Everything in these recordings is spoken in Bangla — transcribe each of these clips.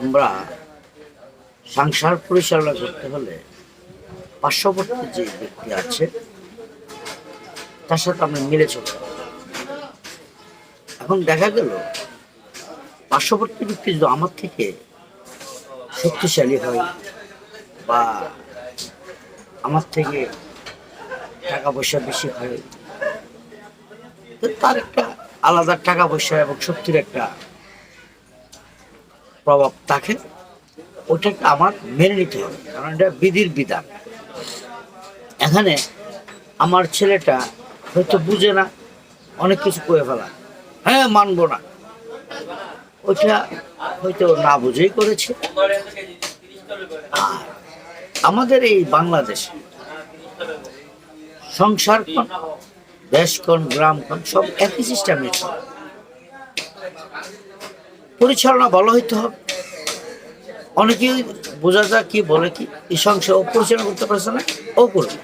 আমরা সংসার পরিচালনা করতে হলে পার্শ্ববর্তী যে ব্যক্তি আছে, তার সাথে আমরা মিলে চলতে এখন দেখা গেল, পার্শ্ববর্তী ব্যক্তি যদি আমার থেকে শক্তিশালী হয় বা আমার থেকে টাকা পয়সা বেশি হয়, তো তার একটা আলাদা টাকা পয়সা এবং শক্তির একটা প্রভাব থাকে, ওটাকে আমার মেনে নিতে হবে, কারণ এটা বিধির বিধান। এখানে আমার ছেলেটা হয়তো বুঝে না, অনেক কিছু করে ফেলা। হ্যাঁ মানবো না। ওইটা হয়তো না বুঝেই করেছে। আর আমাদের এই বাংলাদেশে সংসার কোন দেশ কোন গ্রাম কোন সব একই সিস্টেমে চলে। পরিচালনা ভালো হইতে হবে অনেকেই বোঝা যায় কি বলে কি, এই সংসার ও পরিচালনা করতে পারছে না, ও করবে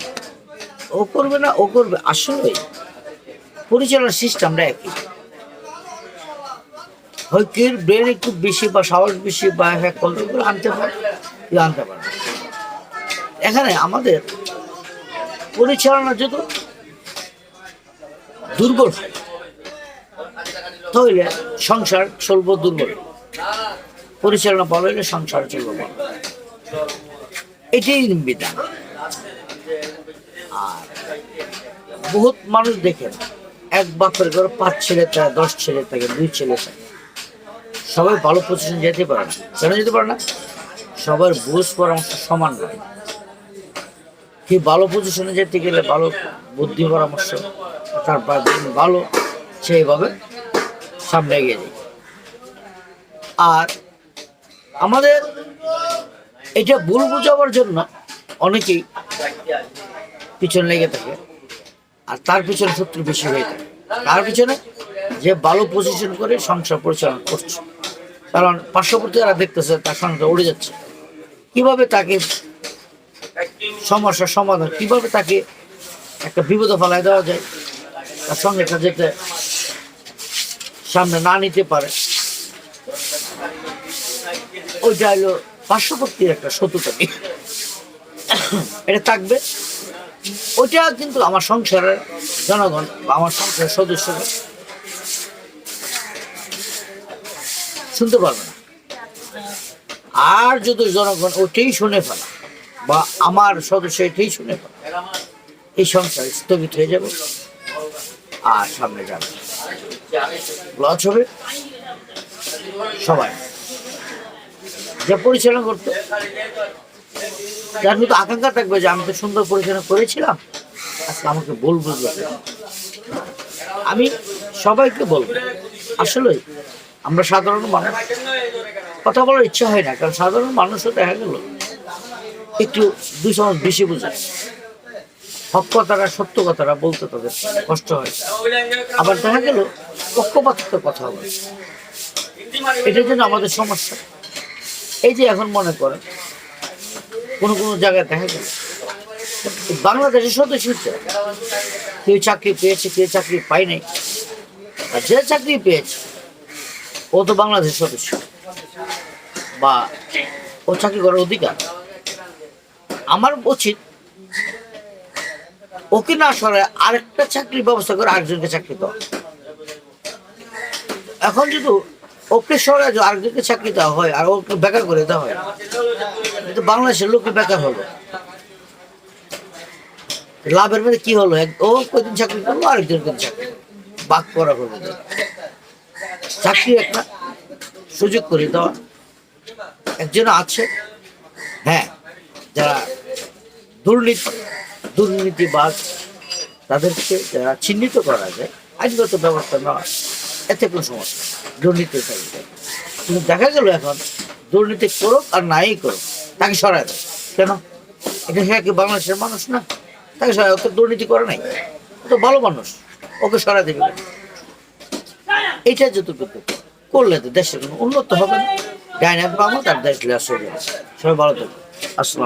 ও করবে না, ও করবে আসলে পরিচালনার সিস্টেমটা একই কেউ ব্রেন একটু বেশি বা সাহস বেশি বা হ্যাঁ কলগুলো আনতে পারে আনতে পারে। এখানে আমাদের পরিচালনা যদি দুর্বল হয়, তাহলে সংসার চলব দুর্বল। পরিচালনা ভালো হলে সংসার চলব ভালো। এটাই বিধান। আর বহুত মানুষ দেখেন এক বাপের ঘরে পাঁচ ছেলে থাকে দশ ছেলে থাকে দুই ছেলে থাকে। সবাই ভালো পজিশন যেতে পারে না। কেন যেতে পারে না? সবার বুঝ পরামর্শ সমান নয়। কি ভালো পজিশনে যেতে গেলে ভালো বুদ্ধি পরামর্শ তারপর যিনি ভালো, সেইভাবে সামনে এগিয়ে যায় আর আমাদের এটা ভুল বোঝাবার জন্য অনেকেই পিছনে লেগে থাকে আর তার পিছনে শত্রু বেশি হয়ে থাকে। তার পিছনে যে ভালো পজিশন করে সংসার পরিচালনা করছে। কারণ পার্শ্ববর্তী যারা দেখতেছে, তার সঙ্গে উড়ে যাচ্ছে। কীভাবে তাকে সমস্যার সমাধান, কীভাবে তাকে একটা বিপদে ফেলায় দেওয়া যায় তার সঙ্গে তা যেতে সামনে না নিতে পারে। ওইটা হলো পার্শ্ববর্তীর একটা শত্রুতাকে এটা থাকবে। ওইটা কিন্তু আমার সংসারের জনগণ বা আমার সংসারের সদস্যরা শুনতে পারবে না। আর যদি জনগণ ওটাই শুনে ফেলা বা আমার সদস্য এটাই শুনে ফেলা, এই সংসার স্থগিত হয়ে যাবে। আর সামনে যাবে। লস হবে? সবাই। যে পরিচালনা করতো। যার কিন্তু আকাঙ্ক্ষা থাকবে যে আমি তো সুন্দর পরিচালনা করেছিলাম, আজকে আমাকে বলব আমি সবাইকে বলব, আসলে আমরা সাধারণ মানুষ, কথা বলার ইচ্ছা হয় না, কারণ সাধারণ মানুষও দেখা গেল, একটু দুই সমাজ বেশি বোঝে হক কথাটা, সত্য কথাটা বলতে তাদের কষ্ট হয়। আবার দেখা গেল পক্ষপাতিত্ব কথা বলে। এটার জন্য আমাদের সমস্যা। এই যে এখন মনে করেন, কোনো কোনো জায়গায় দেখা গেল, বাংলাদেশের সদস্য কেউ চাকরি পেয়েছে, কেউ চাকরি পায় নাই। আর যে চাকরি পেয়েছে, ও তো বাংলাদেশের সদস্য বা ও চাকরি করার অধিকার। আমার উচিত ওকে না সরায় আরেকটা চাকরির ব্যবস্থা করে আরেকজনকে চাকরি দেওয়া এখন যদি ওকে সরায় আরেকজনকে চাকরি দেওয়া হয় আর ওকে বেকার করে দেওয়া হয় কিন্তু বাংলাদেশের লোকে বেকার হলো। লাভের মধ্যে কি হলো? ও কদিন চাকরি করল, আরেকজন কদিন চাকরি বাক করা হলো। চাকরি একটা সুযোগ করে দেওয়া। একজন আছে হ্যাঁ যারা দুর্নীতি দুর্নীতিবাজ তাদেরকে যারা চিহ্নিত করা যায়, আইনগত ব্যবস্থা নেওয়া, এতে কোনো সমস্যা দুর্নীতি কিন্তু দেখা গেল এখন, দুর্নীতি করুক আর নাই করুক, তাকে সরায় দেয়। কেন? এটা সে কি বাংলাদেশের মানুষ না? তাকে সরায় ওকে দুর্নীতি করে নাই। ও তো ভালো মানুষ, ওকে সরাই দেবে? এইটা যতটুকু করলে তো দেশের উন্নত হবে না। ডাইনাম পাবো তার দেশ সবাই ভালো থাকবে আসসালাম